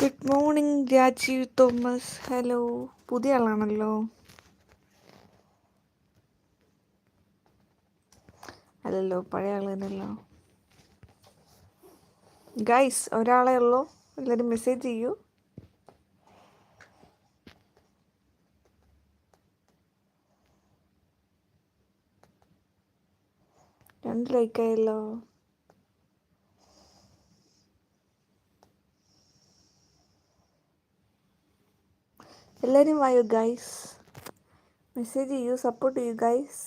Good morning Rajeev Thomas hello പുതിയ ആളാണല്ലോ. അല്ലല്ലോ പഴയ ആൾ തന്നെയല്ലോ. ഗൈസ് ഒരാളെ ഉള്ളൂ. എല്ലാവരും മെസ്സേജ് ചെയ്യൂ. രണ്ട് ലൈക്കായല്ലോ എല്ലാവരും വായു ഗൈസ് മെസ്സേജ് ചെയ്യൂ സപ്പോർട്ട് ചെയ്യൂ ഗൈസ്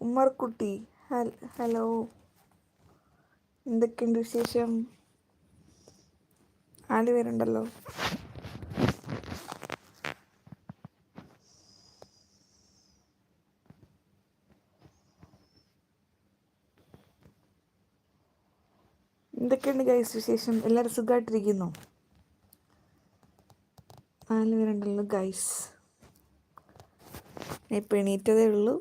ഉമ്മർകുട്ടി. ഹലോ. എന്തൊക്കെയുണ്ട് വിശേഷം? ആൽ പേരുണ്ടല്ലോ. എന്തൊക്കെയുണ്ട് ഗൈസ് വിശേഷം? എല്ലാവരും സുഖമായിട്ടിരിക്കുന്നു നാല് പേരുണ്ടല്ലോ ഗൈസ് ഇപ്പം എണീറ്റതേ ഉള്ളൂ.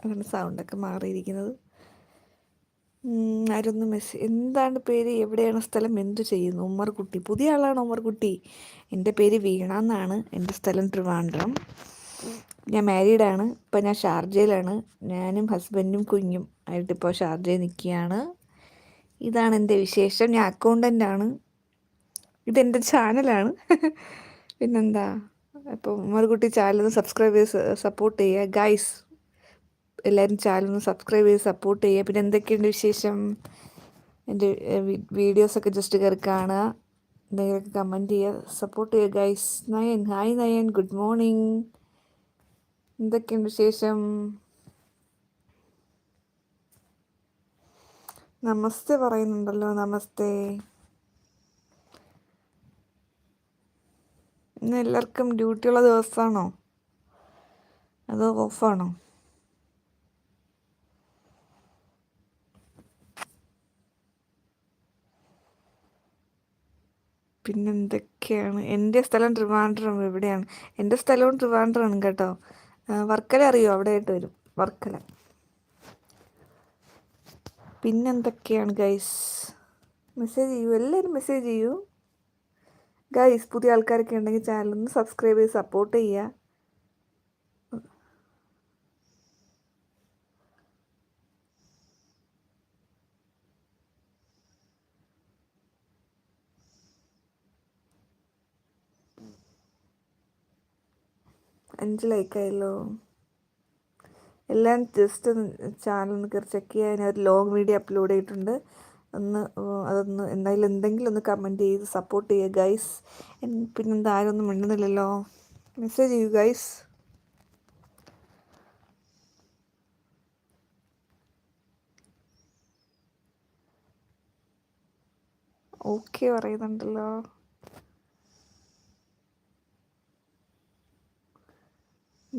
അതാണ് സൗണ്ടൊക്കെ മാറിയിരിക്കുന്നത്. ആരൊന്നും മെസ്സി. എന്താണ് പേര്? എവിടെയാണ് സ്ഥലം? എന്തു ചെയ്യുന്നു? ഉമ്മർകുട്ടി. പുതിയ ആളാണ് ഉമ്മർകുട്ടി? എന്റെ പേര് വീണ എന്നാണ്. എന്റെ സ്ഥലം ട്രിവാൻഡ്രം. ഞാൻ മാരീഡാണ് ഇപ്പം ഞാൻ ഷാർജയിലാണ്. ഞാനും ഹസ്ബൻഡും കുഞ്ഞും ആയിട്ടിപ്പോൾ ഷാർജയിൽ നിൽക്കുകയാണ്. ഇതാണ് എന്റെ വിശേഷം. ഞാൻ അക്കൗണ്ടന്റ് ആണ്. ഇതെന്റെ ചാനലാണ് പിന്നെന്താ? അപ്പോൾ ഉമ്മർകുട്ടി ചാനൽ സബ്സ്ക്രൈബ് ചെയ്ത് സപ്പോർട്ട് ചെയ്യുക. ഗൈസ് എല്ലാവരും ചാനൽ ഒന്ന് സബ്സ്ക്രൈബ് ചെയ്ത് സപ്പോർട്ട് ചെയ്യുക. പിന്നെ എന്തൊക്കെയുണ്ട് വിശേഷം? എന്റെ വീഡിയോസൊക്കെ ജസ്റ്റ് കയറി കാണുക. എന്തെങ്കിലുമൊക്കെ കമന്റ് ചെയ്യുക. സപ്പോർട്ട് ചെയ്യുക guys Nayan. Hi Nayan. Good morning എന്തൊക്കെയുണ്ട് വിശേഷം? നമസ്തേ പറയുന്നുണ്ടല്ലോ. നമസ്തേ. ഇന്ന് എല്ലാവർക്കും ഡ്യൂട്ടിയുള്ള ദിവസമാണോ? അതോ ഓഫാണോ പിന്നെന്തൊക്കെയാണ്? എന്റെ സ്ഥലം ട്രിവാൻഡ്രം എവിടെയാണ് എന്റെ സ്ഥലവും ട്രിവാൻഡ്രമാണ് കേട്ടോ. വർക്കല അറിയോ? അവിടെ ആയിട്ട് വരും. വർക്കല. പിന്നെന്തൊക്കെയാണ് ഗൈസ്? മെസ്സേജ് ചെയ്യൂ. എല്ലാവരും മെസ്സേജ് ചെയ്യൂ. ഗൈസ് പുതിയ ആൾക്കാരൊക്കെ ഉണ്ടെങ്കിൽ ചാനലൊന്ന് സബ്സ്ക്രൈബ് ചെയ്ത് സപ്പോർട്ട് ചെയ്യുക. അഞ്ച് ലൈക്കായല്ലോ എല്ലാം ജസ്റ്റ് ഒന്ന് ചാനൽ ഒന്ന് കയറി ചെക്ക് ചെയ്യാൻ ഒരു ലോങ് വീഡിയോ അപ്ലോഡ് ചെയ്തിട്ടുണ്ട്. ഒന്ന് അതൊന്ന് എന്തായാലും എന്തെങ്കിലും ഒന്ന് കമന്റ് ചെയ്ത് സപ്പോർട്ട് ചെയ്യുക ഗൈസ് പിന്നെന്താ ആരും ഒന്നും മിണ്ടുന്നില്ലല്ലോ. മെസ്സേജ് ചെയ്യൂ ഗൈസ് ഓക്കെ പറയുന്നുണ്ടല്ലോ.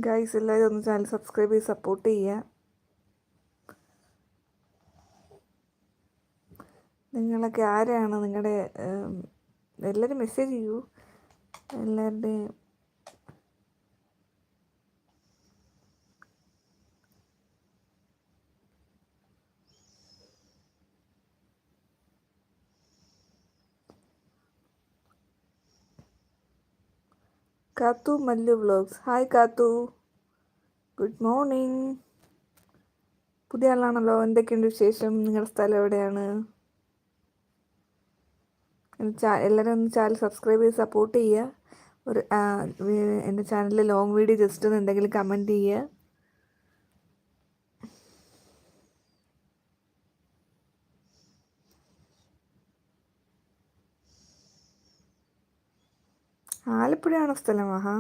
ഗൈസ് എല്ലാവരും ഒന്ന് ചാനൽ സബ്സ്ക്രൈബ് ചെയ്ത് സപ്പോർട്ട് ചെയ്യുക നിങ്ങളൊക്കെ ആരാണ്? നിങ്ങളുടെ എല്ലാവരും മെസ്സേജ് ചെയ്യൂ. എല്ലാവരുടെയും Kathu Mallu vlogs hi Kathu good morning പുതിയ ആളാണല്ലോ എന്തൊക്കെയുണ്ട് വിശേഷം? നിങ്ങളുടെ സ്ഥലം എവിടെയാണ്? എല്ലാവരും ഒന്ന് ചാനൽ സബ്സ്ക്രൈബ് ചെയ്ത് സപ്പോർട്ട് ചെയ്യുക. ഒരു എന്റെ ചാനലിൽ ലോങ് വീഡിയോ ജസ്റ്റ് ഒന്ന് എന്തെങ്കിലും കമന്റ് ചെയ്യുക. ആലപ്പുഴയാണോ സ്ഥലം? ആഹാ.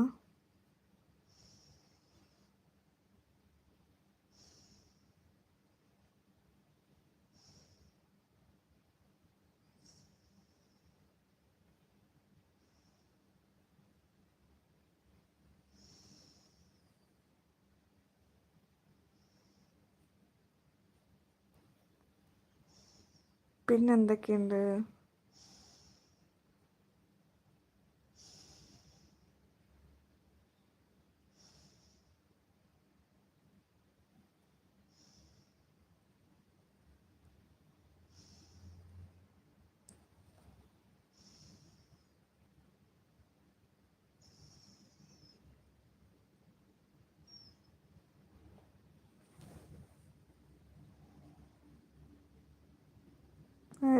പിന്നെന്തൊക്കെയുണ്ട്?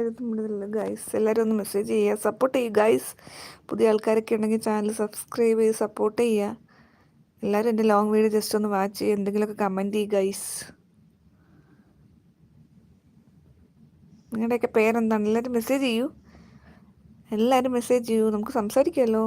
കൂടുതൽ ഗൈസ് എല്ലാവരും ഒന്ന് മെസ്സേജ് ചെയ്യുക. സപ്പോർട്ട് ചെയ്യുക ഗൈസ് പുതിയ ആൾക്കാരൊക്കെ ഉണ്ടെങ്കിൽ ചാനൽ സബ്സ്ക്രൈബ് ചെയ്ത് സപ്പോർട്ട് ചെയ്യുക. എല്ലാവരും എന്റെ ലോങ് വീഡിയോ ജസ്റ്റ് ഒന്ന് വാച്ച് ചെയ്യുക. എന്തെങ്കിലുമൊക്കെ കമന്റ് ചെയ്യുക ഗൈസ് നിങ്ങളുടെയൊക്കെ പേരെന്താണ്? എല്ലാവരും മെസ്സേജ് ചെയ്യൂ. എല്ലാവരും മെസ്സേജ് ചെയ്യൂ. നമുക്ക് സംസാരിക്കാമല്ലോ.